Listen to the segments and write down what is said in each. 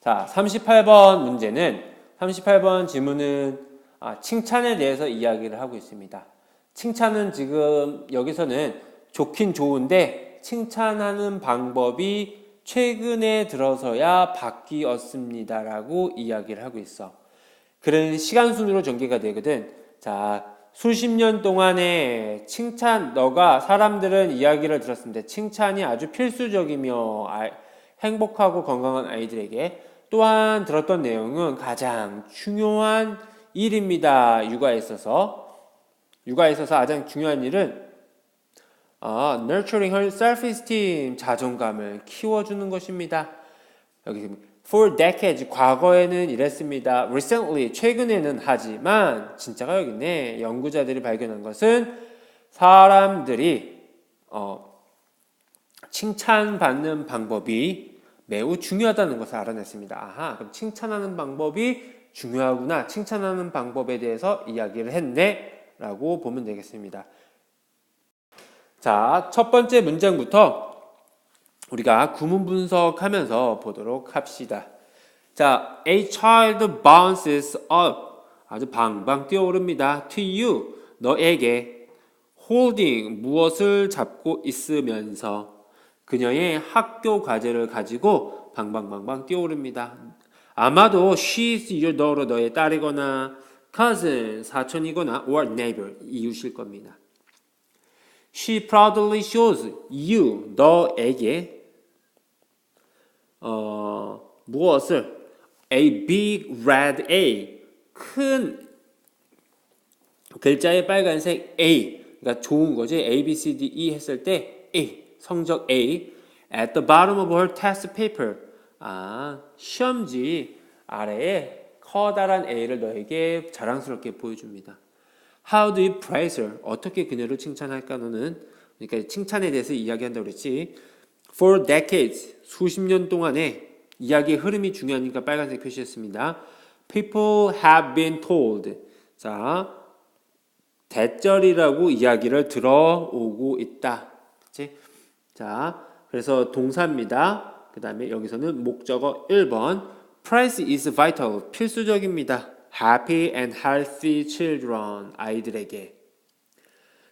자, 38번 문제는 38번 질문은 아, 칭찬에 대해서 이야기를 하고 있습니다. 칭찬은 지금 여기서는 좋긴 좋은데 칭찬하는 방법이 최근에 들어서야 바뀌었습니다라고 이야기를 하고 있어. 그런 시간 순으로 전개가 되거든. 자, 수십 년 동안에 칭찬, 너가 사람들은 이야기를 들었습니다. 칭찬이 아주 필수적이며 아, 행복하고 건강한 아이들에게 또한 들었던 내용은 가장 중요한 일입니다. 육아에 있어서. 육아에 있어서 가장 중요한 일은 아, nurturing her self-esteem, 자존감을 키워주는 것입니다. 여기 for decades, 과거에는 이랬습니다. recently, 최근에는 하지만 진짜가 여기 있네. 연구자들이 발견한 것은 사람들이 어, 칭찬받는 방법이 매우 중요하다는 것을 알아냈습니다. 아하, 그럼 칭찬하는 방법이 중요하구나. 칭찬하는 방법에 대해서 이야기를 했네. 라고 보면 되겠습니다. 자, 첫 번째 문장부터 우리가 구문 분석하면서 보도록 합시다. 자, a child bounces up. 아주 방방 뛰어오릅니다. to you. 너에게 holding 무엇을 잡고 있으면서 그녀의 학교 과제를 가지고 방방방방 뛰어오릅니다. 아마도 she's your daughter 너의 딸이거나 cousin 사촌이거나 or neighbor 이웃일 겁니다. She proudly shows you 너에게 어, 무엇을 a big red A 큰 글자의 빨간색 A 그러니까 좋은 거지 A B C D E 했을 때 A 성적 A at the bottom of her test paper 아 시험지 아래에 커다란 A를 너에게 자랑스럽게 보여줍니다. How do you praise her? 어떻게 그녀를 칭찬할까 너는? 그러니까 칭찬에 대해서 이야기한다고 그랬지. For decades, 수십 년 동안에 이야기의 흐름이 중요하니까 빨간색 표시했습니다. People have been told. 자, 대절이라고 이야기를 들어오고 있다. 그치? 자, 그래서 동사입니다. 그 다음에 여기서는 목적어 1번. Price is vital. 필수적입니다. Happy and healthy children. 아이들에게.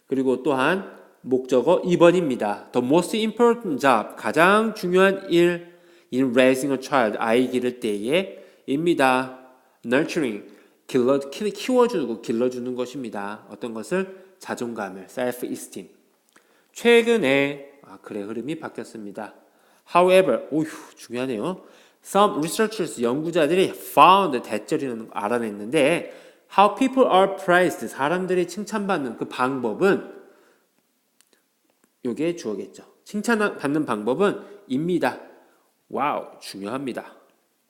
그리고 또한 목적어 2번입니다. The most important job. 가장 중요한 일 in raising a child. 아이 기를 때에 입니다. Nurturing. 길러, 키- 키워주고 길러주는 것입니다. 어떤 것을? 자존감을. self-esteem. 최근에 아, 그래 흐름이 바뀌었습니다. However, 오휴 중요하네요. Some researchers 연구자들이 found 대절이라는 걸 알아냈는데 how people are praised 사람들이 칭찬받는 그 방법은 요게 주어겠죠. 칭찬받는 방법은 입니다. 와우 중요합니다.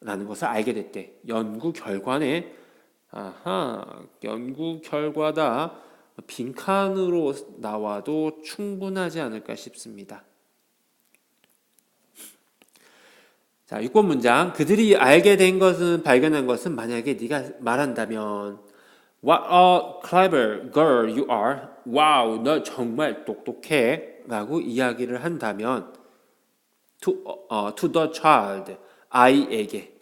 라는 것을 알게 됐대. 연구 결과네. 아하 연구 결과다. 빈칸으로 나와도 충분하지 않을까 싶습니다. 자, 6번 문장. 그들이 알게 된 것은 발견한 것은 만약에 네가 말한다면 What a clever girl you are. 와우, 너 정말 똑똑해. 라고 이야기를 한다면 to, 어, to the child. 아이에게.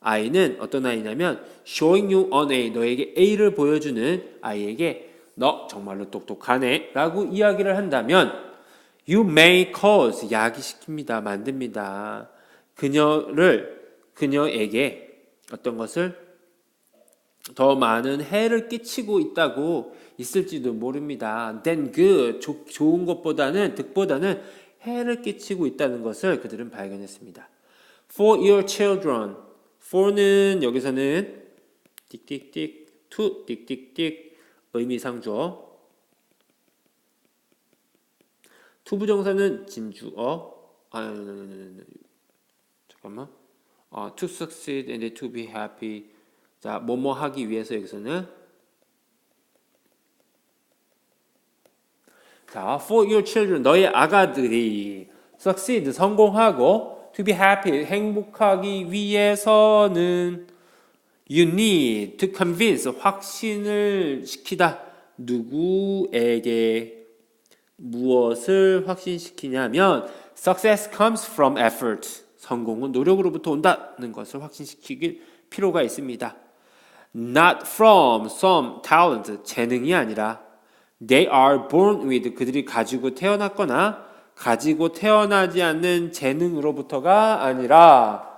아이는 어떤 아이냐면 showing you an A. 너에게 A를 보여주는 아이에게 너 정말로 똑똑하네. 라고 이야기를 한다면 you may cause 야기시킵니다. 만듭니다. 그녀를 그녀에게 어떤 것을 더 많은 해를 끼치고 있다고 있을지도 모릅니다. Then good 조, 좋은 것보다는 득보다는 해를 끼치고 있다는 것을 그들은 발견했습니다. For your children, for는 여기서는 띡띡띡, to 띡띡띡 의미상주어. 투부정사는 진주어. 아, 잠깐만. 어, to succeed and to be happy. 자, 뭐뭐 하기 위해서 여기서는 자, for your children 너의 아가들이 succeed 성공하고 to be happy 행복하기 위해서는 you need to convince 확신을 시키다 누구에게 무엇을 확신시키냐면 success comes from effort 성공은 노력으로부터 온다는 것을 확신시킬 필요가 있습니다. Not from some talent, 재능이 아니라 they are born with 그들이 가지고 태어났거나 가지고 태어나지 않는 재능으로부터가 아니라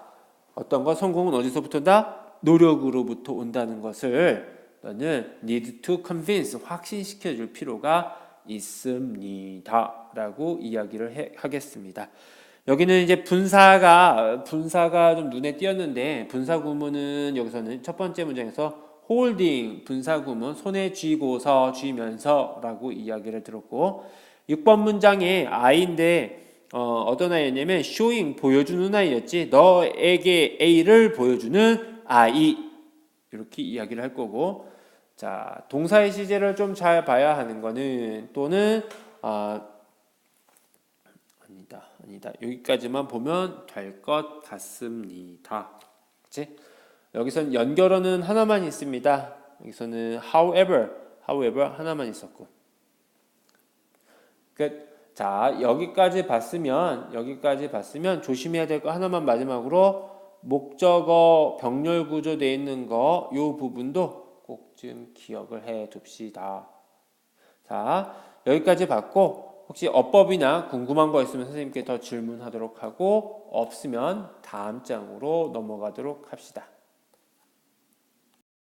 어떤 것 성공은 어디서부터 온다? 노력으로부터 온다는 것을 너는 need to convince 확신시켜 줄 필요가 있습니다라고 이야기를 해, 하겠습니다. 여기는 이제 분사가 분사가 좀 눈에 띄었는데 분사 구문은 여기서는 첫 번째 문장에서 holding 분사 구문 손에 쥐고서 쥐면서라고 이야기를 들었고 6번 문장에 I인데 어, 어떤 아이였냐면 showing 보여주는 아이였지 너에게 A를 보여주는 아이 이렇게 이야기를 할 거고 자 동사의 시제를 좀 잘 봐야 하는 거는 또는 아 아니다 아니다 여기까지만 보면 될 것 같습니다 그치? 여기선 연결어는 하나만 있습니다 여기서는 however however 하나만 있었고 끝. 자 여기까지 봤으면 여기까지 봤으면 조심해야 될 거 하나만 마지막으로 목적어 병렬 구조 돼 있는 거 요 부분도 꼭 좀 기억을 해 둡시다. 자 여기까지 봤고 혹시 어법이나 궁금한 거 있으면 선생님께 더 질문하도록 하고 없으면 다음 장으로 넘어가도록 합시다.